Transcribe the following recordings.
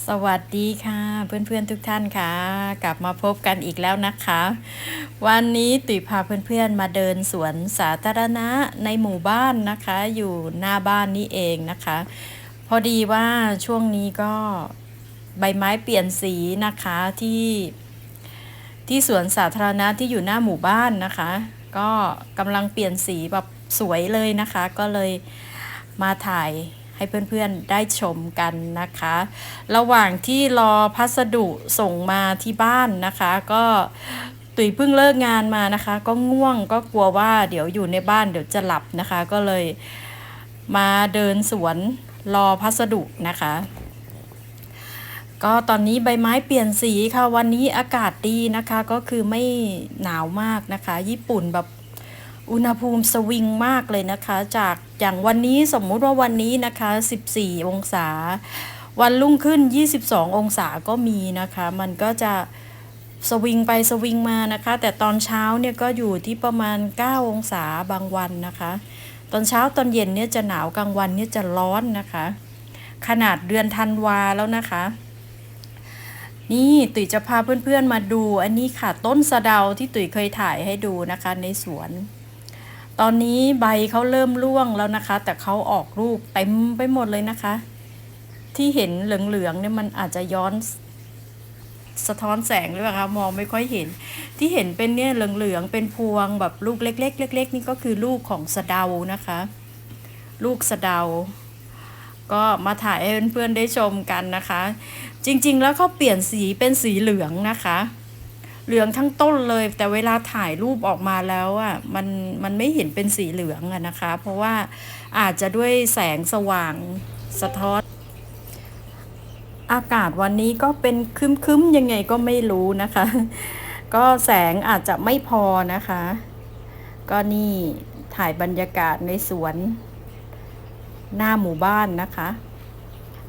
สวัสดีค่ะ เพื่อนๆทุกท่านค่ะ กลับมาพบกันอีกแล้วนะคะ วันนี้ตุ๋ยพาเพื่อนๆมาเดินสวนสาธารณะในหมู่บ้านนะคะ อยู่หน้าบ้านนี่เองนะคะ พอดีว่าช่วงนี้ก็ใบไม้เปลี่ยนสีนะคะที่ที่สวนสาธารณะที่อยู่หน้าหมู่บ้านนะคะ ก็กำลังเปลี่ยนสีแบบสวยเลยนะคะ ก็เลยมาถ่าย ให้เพื่อนๆได้ชมกันนะคะ ระหว่างที่รอพัสดุส่งมาที่บ้านนะคะ ก็ตุ๋ยเพิ่งเลิกงานมานะคะ ก็ง่วงก็กลัวว่าเดี๋ยวอยู่ในบ้านเดี๋ยวจะหลับนะคะ ก็เลยมาเดินสวนรอพัสดุนะคะ ก็ตอนนี้ใบไม้เปลี่ยนสีค่ะวันนี้อากาศดีนะคะ ก็คือไม่หนาวมากนะคะ ญี่ปุ่นแบบ อุณหภูมิสวิงมากเลยนะคะ จากอย่างวันนี้สมมุติว่าวันนี้นะคะ 14 องศา วันรุ่งขึ้น 22 องศาก็มีนะคะ มันก็จะสวิงไปสวิงมานะคะ แต่ตอนเช้าเนี่ยก็อยู่ที่ประมาณ 9 องศาบางวันนะคะ ตอนเช้าตอนเย็นเนี่ยจะหนาวกลางวันเนี่ยจะร้อนนะคะ ขนาดเดือนธันวาแล้วนะคะ นี่ตุ๋ยจะพาเพื่อนๆมาดู อันนี้ค่ะต้นสะเดาที่ตุ๋ยเคยถ่ายให้ดูนะคะในสวน ตอนนี้ใบเขาเริ่มร่วงแล้วนะคะ แต่เขาออกลูกเต็มไปหมดเลยนะคะ ที่เห็นเหลืองๆเนี่ยมันอาจจะย้อนสะท้อนแสงหรือเปล่าคะมองไม่ค่อยเห็น ที่เห็นเป็นเนี่ยเหลืองๆเป็นพวงแบบลูกเล็ก ๆ เล็ก ๆ นี่ก็คือลูกของสะเดานะคะ ลูกสะเดา ก็มาถ่ายให้เพื่อนๆได้ชมกันนะคะ จริง ๆ แล้วเขาเปลี่ยนสีเป็นสีเหลืองนะคะ เหลืองทั้งต้นเลย แต่เวลาถ่ายรูปออกมาแล้วอะมันมันไม่เห็นเป็นสีเหลืองอะนะคะ เพราะว่าอาจจะด้วยแสงสว่างสะท้อน อากาศวันนี้ก็เป็นคึ้มๆยังไงก็ไม่รู้นะคะ ก็แสงอาจจะไม่พอนะคะ ก็นี่ถ่ายบรรยากาศในสวนหน้าหมู่บ้านนะคะ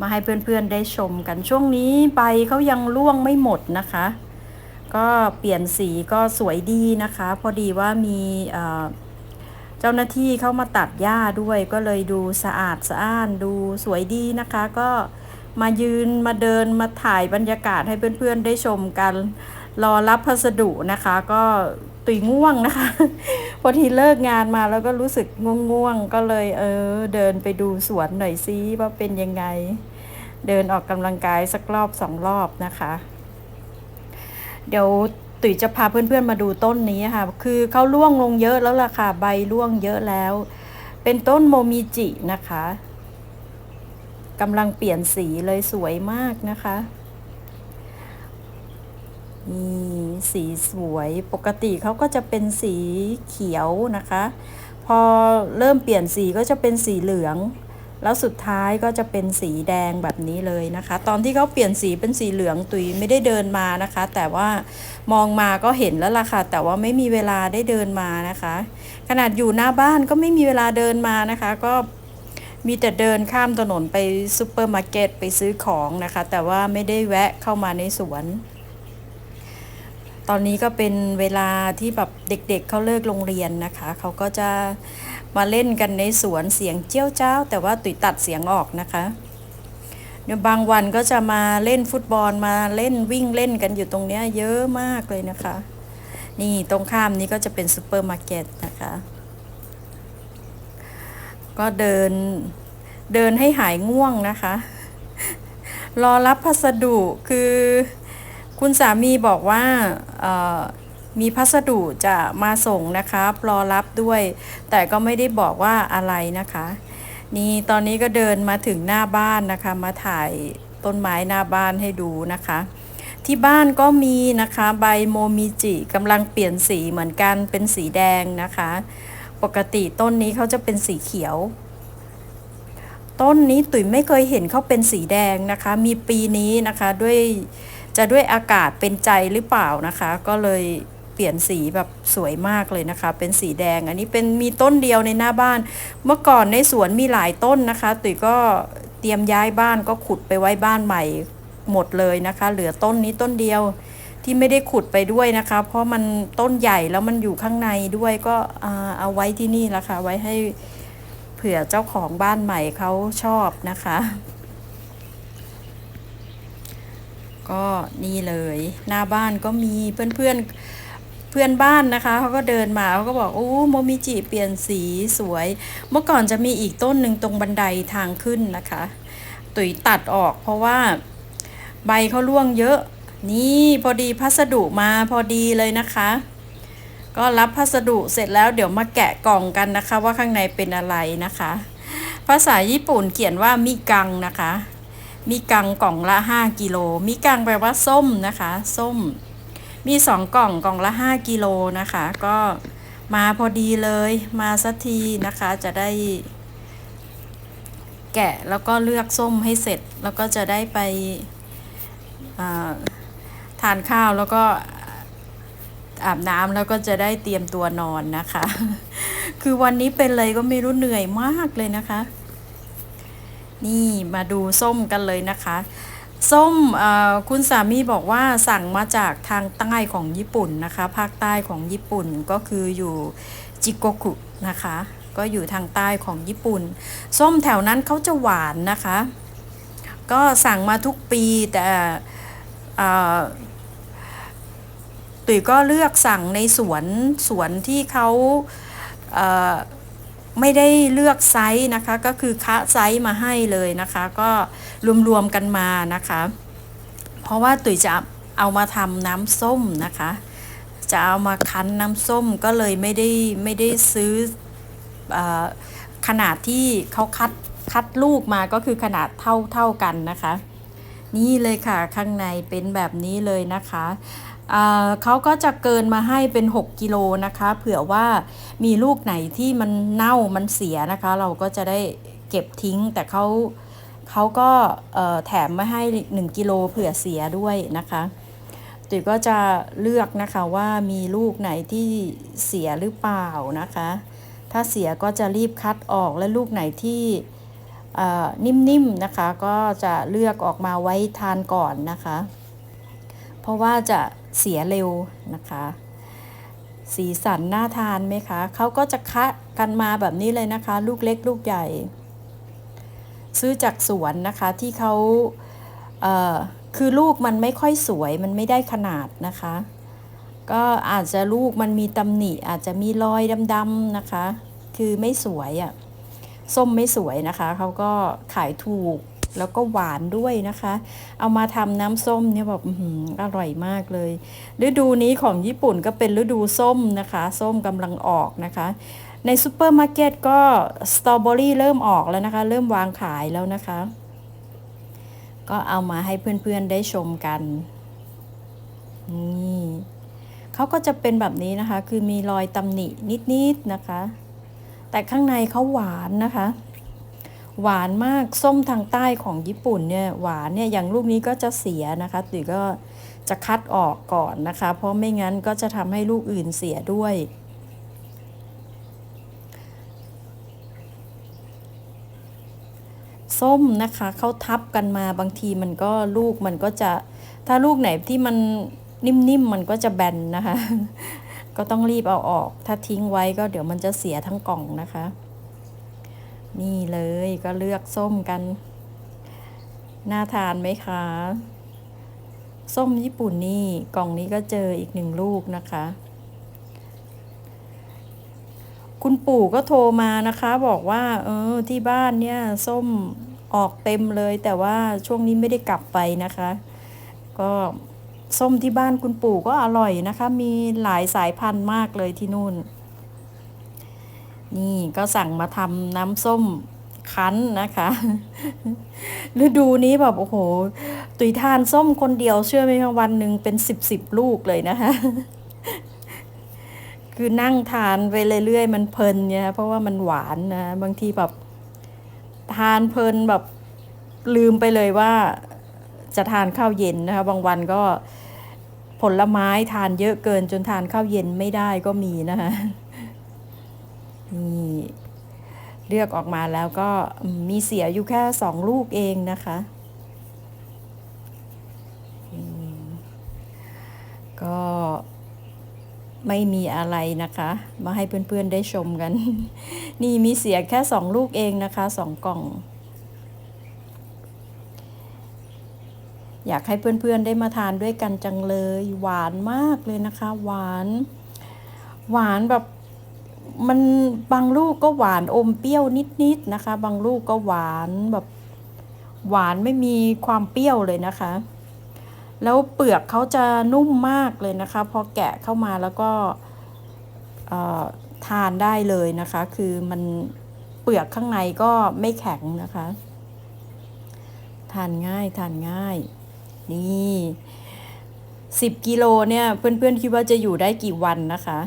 มาให้เพื่อนๆได้ชมกันช่วงนี้ใบเขายังร่วงไม่หมดนะคะ ก็เปลี่ยนสีก็สวยดีนะคะ พอดีว่ามีเจ้าหน้าที่เข้ามาตัดหญ้าด้วยก็เลยดูสะอาดสะอ้านดูสวยดีนะคะ ก็มายืนมาเดินมาถ่ายบรรยากาศให้เพื่อนๆได้ชมกัน รอรับพัสดุนะคะ ก็ตุยง่วงนะคะ พอทีเลิกงานมาแล้วก็รู้สึกง่วงๆ ก็เลยเออ เดินไปดูสวนหน่อยซิว่าเป็นยังไง เดินออกกำลังกายสักรอบสองรอบนะคะ เดี๋ยวตุ๋ยจะพาเพื่อนๆมาดูต้นนี้ค่ะ คือเขาร่วงลงเยอะแล้วล่ะค่ะใบร่วงเยอะแล้ว เป็นต้นโมมิจินะคะกำลังเปลี่ยนสีเลยสวยมากนะคะนี่สีสวยปกติเขาก็จะเป็นสีเขียวนะคะ พอเริ่มเปลี่ยนสีก็จะเป็นสีเหลือง แล้วสุดท้ายก็จะเป็นสีแดงแบบนี้เลยนะคะ ตอนที่เขาเปลี่ยนสีเป็นสีเหลืองตุยไม่ได้เดินมานะคะ แต่ว่ามองมาก็เห็นแล้วล่ะค่ะ แต่ว่าไม่มีเวลาได้เดินมานะคะ ขนาดอยู่หน้าบ้านก็ไม่มีเวลาเดินมานะคะ ก็มีแต่เดินข้ามถนนไปซูเปอร์มาร์เก็ตไปซื้อของนะคะ แต่ว่าไม่ได้แวะเข้ามาในสวน ตอนนี้ก็เป็นเวลาที่แบบเด็กๆเเขาเลิกโรงเรียนนะคะ เขาก็จะมาเล่นกันในสวนเสียงเจี้ยวเจ้า แต่ว่าตุ๋ยตัดเสียงออกนะคะเดี๋ยบางวันก็จะมาเล่นฟุตบอลมาเล่นวิ่งเล่นกันอยู่ตรงเนี้ยเยอะมากเลยนะคะ นี่ตรงข้ามนี้ก็จะเป็นซูเปอร์มาร์เก็ตนะคะ ก็เดินเดินให้หายง่วงนะคะ รอรับพัสดุคือ คุณสามีบอกว่ามีพัสดุจะมาส่งนะคะรอรับด้วย แต่ก็ไม่ได้บอกว่าอะไรนะคะ นี่ตอนนี้ก็เดินมาถึงหน้าบ้านนะคะ มาถ่ายต้นไม้หน้าบ้านให้ดูนะคะ ที่บ้านก็มีนะคะใบโมมิจิกำลังเปลี่ยนสีเหมือนกันเป็นสีแดงนะคะ ปกติต้นนี้เขาจะเป็นสีเขียว ต้นนี้ตุ๋ยไม่เคยเห็นเขาเป็นสีแดงนะคะ มีปีนี้นะคะด้วย จะด้วยอากาศเป็นใจหรือเปล่านะคะ ก็เลยเปลี่ยนสีแบบสวยมากเลยนะคะ เป็นสีแดงอันนี้เป็นมีต้นเดียวในหน้าบ้าน เมื่อก่อนในสวนมีหลายต้นนะคะ ตุ๋ยก็เตรียมย้ายบ้านก็ขุดไปไว้บ้านใหม่หมดเลยนะคะ เหลือต้นนี้ต้นเดียวที่ไม่ได้ขุดไปด้วยนะคะ เพราะมันต้นใหญ่แล้วมันอยู่ข้างในด้วยก็เอาไว้ที่นี่ละค่ะไว้ให้เผื่อเจ้าของบ้านใหม่เขาชอบนะคะ ก็นี่เลย หน้าบ้านก็มีเพื่อนเพื่อนเพื่อนบ้านนะคะเขาก็เดินมาเขาก็บอกโอ้โมมิจิเปลี่ยนสีสวย เมื่อก่อนจะมีอีกต้นหนึ่งตรงบันไดทางขึ้นนะคะ ตุ๋ยตัดออกเพราะว่าใบเขาร่วงเยอะ นี่พอดีพัสดุมาพอดีเลยนะคะ ก็รับพัสดุเสร็จแล้วเดี๋ยวมาแกะกล่องกันนะคะ ว่าข้างในเป็นอะไรนะคะ ภาษาญี่ปุ่นเขียนว่ามิกังนะคะ มีกังกล่องละ 5กิโลมีกังแปลว่าส้มนะคะ ส้ม มี 2 กล่องกล่องละ 5กิโลนะคะ ก็มาพอดีเลยมาสักทีนะคะ จะได้แกะแล้วก็เลือกส้มให้เสร็จ แล้วก็จะได้ไปทานข้าวแล้วก็อาบน้ำแล้วก็จะได้เตรียมตัวนอนนะคะ คือวันนี้เป็นเลยก็ไม่รู้เหนื่อยมากเลยนะคะ นี่มาดูส้มกันเลยนะคะ ส้มคุณสามีบอกว่าสั่งมาจากทางใต้ของญี่ปุ่นนะคะ ภาคใต้ของญี่ปุ่นก็คืออยู่จิโกกุนะคะ ก็อยู่ทางใต้ของญี่ปุ่น ส้มแถวนั้นเขาจะหวานนะคะ ก็สั่งมาทุกปีแต่ตุ๋ยก็เลือกสั่งในสวนสวนที่เขาเไม่ได้เลือกไซส์นะคะ ก็คือคะไซส์มาให้เลยนะคะ ก็รวมๆกันมานะคะ เพราะว่าตุ๋ยจะเอามาทำน้ำส้มนะคะ จะเอามาคั้นน้ำส้มก็เลยไม่ได้ไม่ได้ซื้อเออขนาดที่เขาคัดคัดลูกมาก็คือขนาดเท่าเท่ากันนะคะ นี่เลยค่ะข้างในเป็นแบบนี้เลยนะคะ เขาก็จะเกินมาให้เป็น 6 กิโลนะคะ เผื่อว่ามีลูกไหนที่มันเน่ามันเสียนะคะ เราก็จะได้เก็บทิ้ง แต่เขาเขาก็แถมมาให้ 1 กิโลเผื่อเสียด้วยนะคะตุ๋ยก็จะเลือกนะคะว่ามีลูกไหนที่เสียหรือเปล่านะคะ ถ้าเสียก็จะรีบคัดออกและลูกไหนที่นิ่มๆนะคะ ก็จะเลือกออกมาไว้ทานก่อนนะคะ เพราะว่าจะ เสียเร็วนะคะ สีสันน่าทานไหมคะเขาก็จะคะกันมาแบบนี้เลยนะคะ ลูกเล็กลูกใหญ่ ซื้อจากสวนนะคะที่เขาเคือลูกมันไม่ค่อยสวยมันไม่ได้ขนาดนะคะ ก็อาจจะลูกมันมีตำหนิ อาจจะมีรอยดำๆนะคะ คือไม่สวยอะ่ะส้มไม่สวยนะคะเขาก็ขายถูก แล้วก็หวานด้วยนะคะ เอามาทำน้ำส้มเนี่ยแบบอร่อยมากเลย ฤดูนี้ของญี่ปุ่นก็เป็นฤดูส้มนะคะ ส้มกำลังออกนะคะ ในซูเปอร์มาร์เก็ตก็สตรอเบอรี่เริ่มออกแล้วนะคะ เริ่มวางขายแล้วนะคะ ก็เอามาให้เพื่อนๆได้ชมกัน นี่เขาก็จะเป็นแบบนี้นะคะ คือมีรอยตำหนินิดๆนะคะ แต่ข้างในเขาหวานนะคะ หวานมากส้มทางใต้ของญี่ปุ่นเนี่ยหวานเนี่ยอย่างลูกนี้ก็จะเสียนะคะตุ๋ยก็จะคัดออกก่อนนะคะ เพราะไม่งั้นก็จะทำให้ลูกอื่นเสียด้วย ส้มนะคะเขาทับกันมาบางทีมันก็ลูกมันก็จะถ้าลูกไหนที่มันนิ่มๆมันก็จะแบนนะคะ ก็ต้องรีบเอาออก ถ้าทิ้งไว้ก็เดี๋ยวมันจะเสียทั้งกล่องนะคะ นี่เลยก็เลือกส้มกัน น่าทานไหมคะ ส้มญี่ปุ่นนี่กล่องนี้ก็เจออีกหนึ่งลูกนะคะ คุณปู่ก็โทรมานะคะ บอกว่า เออ ที่บ้านเนี่ย ส้มออกเต็มเลย แต่ว่าช่วงนี้ไม่ได้กลับไปนะคะ ก็ส้มที่บ้านคุณปู่ก็อร่อยนะคะ มีหลายสายพันธุ์มากเลยที่นู่น นี่ก็สั่งมาทำน้ำส้มคั้นนะคะฤดูนี้แบบโอ้โห ตุยทานส้มคนเดียวเชื่อไหมคะวันหนึ่งเป็นสิบสิบลูกเลยนะคะ คือนั่งทานไปเรื่อยๆมันเพลินเนี่ยเพราะว่ามันหวานนะบางทีแบบทานเพลินแบบลืมไปเลยว่าจะทานข้าวเย็นนะคะ บางวันก็ผลไม้ทานเยอะเกินจนทานข้าวเย็นไม่ได้ก็มีนะคะ นี่เลือกออกมาแล้วก็มีเสียอยู่แค่สองลูกเองนะคะ ก็ไม่มีอะไรนะคะ มาให้เพื่อนๆได้ชมกัน นี่มีเสียแค่สองลูกเองนะคะสองกล่อง อยากให้เพื่อนๆได้มาทานด้วยกันจังเลย หวานมากเลยนะคะ หวาน หวานแบบ มันบางลูกก็หวานอมเปรี้ยวนิดๆนะคะ บางลูกก็หวานแบบหวานไม่มีความเปรี้ยวเลยนะคะ แล้วเปลือกเขาจะนุ่มมากเลยนะคะ พอแกะเข้ามาแล้วก็ทานได้เลยนะคะ คือมันเปลือกข้างในก็ไม่แข็งนะคะ ทานง่ายทานง่าย นี่สิบกิโลเนี่ย เพื่อนๆคิดว่าจะอยู่ได้กี่วันนะคะ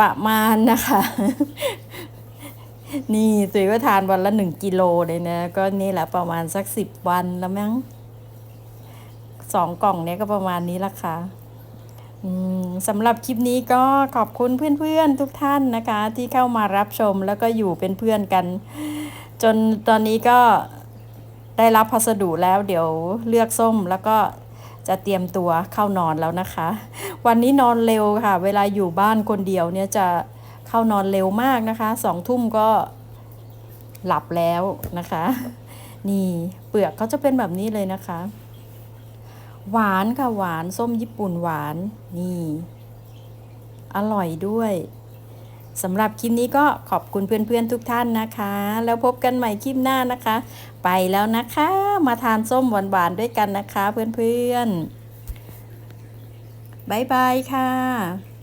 ประมาณนะคะ นี่ตุยก็ทานวันละหนึ่งกิโลเลยนะ ก็นี่แหละประมาณสักสิบวันแล้วมั้งสองกล่องเนี้ยก็ประมาณนี้ละค่ะอืมสำหรับคลิปนี้ก็ขอบคุณเพื่อนๆทุกท่านนะคะ ที่เข้ามารับชมแล้วก็อยู่เป็นเพื่อนกัน จนตอนนี้ก็ได้รับพัสดุแล้วเดี๋ยวเลือกส้มแล้วก็ จะเตรียมตัวเข้านอนแล้วนะคะ วันนี้นอนเร็วค่ะ เวลาอยู่บ้านคนเดียวเนี่ยจะเข้านอนเร็วมากนะคะสองทุ่มก็หลับแล้วนะคะ นี่เปลือกเขาจะเป็นแบบนี้เลยนะคะ หวานค่ะหวานส้มญี่ปุ่นหวานนี่ อร่อยด้วยสำหรับคลิปนี้ก็ขอบคุณเพื่อนๆทุกท่านนะคะ แล้วพบกันใหม่คลิปหน้านะคะ ไปแล้วนะคะ มาทานส้มหวานๆด้วยกันนะคะเพื่อนๆบายบายค่ะ